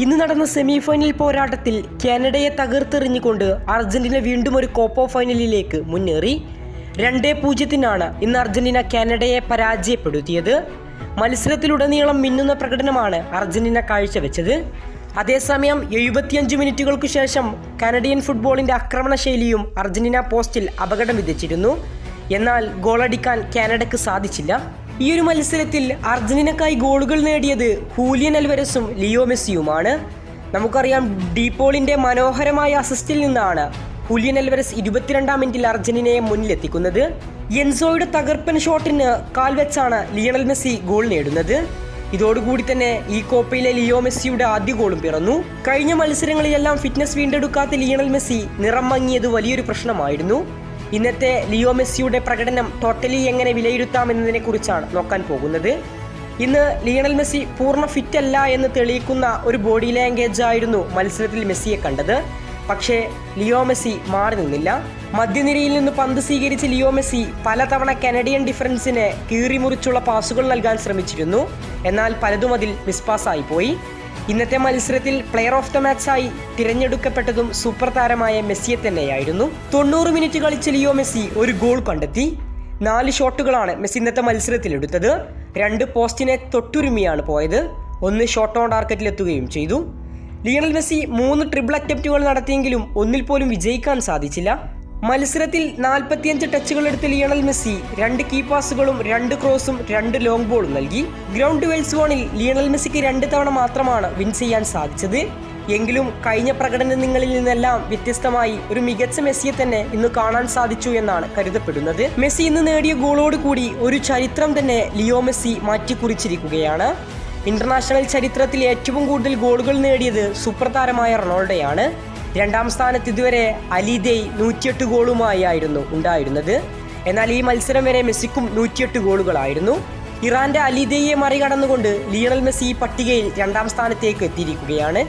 ഇന്ന് നടന്ന semi final പോരാട്ടത്തിൽ കാനഡയെ തകർത്തെറിഞ്ഞുകൊണ്ട് അർജന്റീന വീണ്ടും ഒരു കോപ്പോ ഫൈനലിലേക്ക് മുന്നേറി. രണ്ടേ പൂജ്യത്തിനാണ് ഇന്ന് അർജന്റീന കാനഡയെ പരാജയപ്പെടുത്തിയത്. മത്സരത്തിലുടനീളം മിന്നുന്ന പ്രകടനമാണ് അർജന്റീന കാഴ്ചവെച്ചത്. അതേസമയം എഴുപത്തിയഞ്ച് മിനിറ്റുകൾക്ക് ശേഷം കാനഡിയൻ ഫുട്ബോളിന്റെ ആക്രമണ ശൈലിയും അർജന്റീന പോസ്റ്റിൽ അപകടം വിധിച്ചിരുന്നു എന്നാൽ ഗോളടിക്കാൻ കാനഡയ്ക്ക് സാധിച്ചില്ല. ഈ ഒരു മത്സരത്തിൽ അർജന്റീനക്കായി ഗോളുകൾ നേടിയത് ഹൂലിയൻ അൽവരസും ലിയോ മെസ്സിയുമാണ്. നമുക്കറിയാം ഡീപോളിന്റെ മനോഹരമായ അസിസ്റ്റിൽ നിന്നാണ് ഹുലിയൻ അൽവരസ് ഇരുപത്തിരണ്ടാം മിനിറ്റിൽ അർജന്റീനയെ മുന്നിലെത്തിക്കുന്നത്. എൻസോയുടെ തകർപ്പൻ ഷോട്ടിന് കാൽ വെച്ചാണ് ലിയണൽ മെസ്സി ഗോൾ നേടുന്നത്. ഇതോടുകൂടി തന്നെ ഈ കോപ്പയിലെ ലിയോ മെസ്സിയുടെ ആദ്യ ഗോളും പിറന്നു. കഴിഞ്ഞ മത്സരങ്ങളിലെല്ലാം ഫിറ്റ്നസ് വീണ്ടെടുക്കാത്ത ലിയണൽ മെസ്സി നിറം മങ്ങിയത് വലിയൊരു പ്രശ്നമായിരുന്നു. ഇന്നത്തെ ലിയോ മെസ്സിയുടെ പ്രകടനം ടോട്ടലി എങ്ങനെ വിലയിരുത്താം എന്നതിനെ കുറിച്ചാണ് നോക്കാൻ പോകുന്നത്. ഇന്ന് ലിയണൽ മെസ്സി പൂർണ ഫിറ്റ് അല്ല എന്ന് തെളിയിക്കുന്ന ഒരു ബോഡി ലാംഗ്വേജ് ആയിരുന്നു മത്സരത്തിൽ മെസ്സിയെ കണ്ടത്. പക്ഷേ ലിയോ മെസ്സി മാറി നിന്നില്ല. മധ്യനിരയിൽ നിന്ന് പന്ത് സ്വീകരിച്ച ലിയോ മെസ്സി പലതവണ കനഡിയൻ ഡിഫറൻസിന് കീറിമുറിച്ചുള്ള പാസുകൾ നൽകാൻ ശ്രമിച്ചിരുന്നു. എന്നാൽ പലതും അതിൽ മിസ്പാസായി പോയി. ഇന്നത്തെ മത്സരത്തിൽ പ്ലെയർ ഓഫ് ദ മാച്ചായി തിരഞ്ഞെടുക്കപ്പെട്ടതും സൂപ്പർ താരമായ മെസ്സിയെ തന്നെയായിരുന്നു. തൊണ്ണൂറ് മിനിറ്റ് കളിച്ച ലിയോ മെസ്സി ഒരു ഗോൾ കണ്ടെത്തി. നാല് ഷോട്ടുകളാണ് മെസ്സി ഇന്നത്തെ മത്സരത്തിൽ എടുത്തത്. രണ്ട് പോസ്റ്റിനെ തൊട്ടുരുമിയാണ് പോയത്. ഒന്ന് ഷോട്ട് ഓൺ ടാർഗറ്റിൽ എത്തുകയും ചെയ്തു. ലിയണൽ മെസ്സി മൂന്ന് ട്രിപ്പിൾ അറ്റംപ്റ്റുകൾ നടത്തിയെങ്കിലും ഒന്നിൽ പോലും വിജയിക്കാൻ സാധിച്ചില്ല. മത്സരത്തിൽ നാൽപ്പത്തിയഞ്ച് ടച്ചുകൾ എടുത്ത ലിയണൽ മെസ്സി രണ്ട് കീ പാസുകളും രണ്ട് ക്രോസും രണ്ട് ലോങ് ബോളും നൽകി. ഗ്രൗണ്ട് വെൽസ് വോണിൽ ലിയണൽ മെസ്സിക്ക് രണ്ട് തവണ മാത്രമാണ് വിൻ ചെയ്യാൻ സാധിച്ചത്. എങ്കിലും കഴിഞ്ഞ പ്രകടനങ്ങളിൽ നിന്നെല്ലാം വ്യത്യസ്തമായി ഒരു മികച്ച മെസ്സിയെ തന്നെ ഇന്ന് കാണാൻ സാധിച്ചു എന്നാണ് കരുതപ്പെടുന്നത്. മെസ്സി ഇന്ന് നേടിയ ഗോളോട് കൂടി ഒരു ചരിത്രം തന്നെ ലിയോ മെസ്സി മാറ്റിക്കുറിച്ചിരിക്കുകയാണ്. ഇന്റർനാഷണൽ ചരിത്രത്തിൽ ഏറ്റവും കൂടുതൽ ഗോളുകൾ നേടിയത് സൂപ്പർ താരമായ റൊണാൾഡോയാണ്. രണ്ടാം സ്ഥാനത്ത് ഇതുവരെ അലിദേയ് നൂറ്റിയെട്ട് ഗോളുമായിരുന്നു ഉണ്ടായിരുന്നത്. എന്നാൽ ഈ മത്സരം വരെ മെസ്സിക്കും നൂറ്റിയെട്ട് ഗോളുകളായിരുന്നു. ഇറാന്റെ അലിദേയെ മറികടന്നുകൊണ്ട് ലിയണൽ മെസ്സി ഈ പട്ടികയിൽ രണ്ടാം സ്ഥാനത്തേക്ക് എത്തിയിരിക്കുകയാണ്.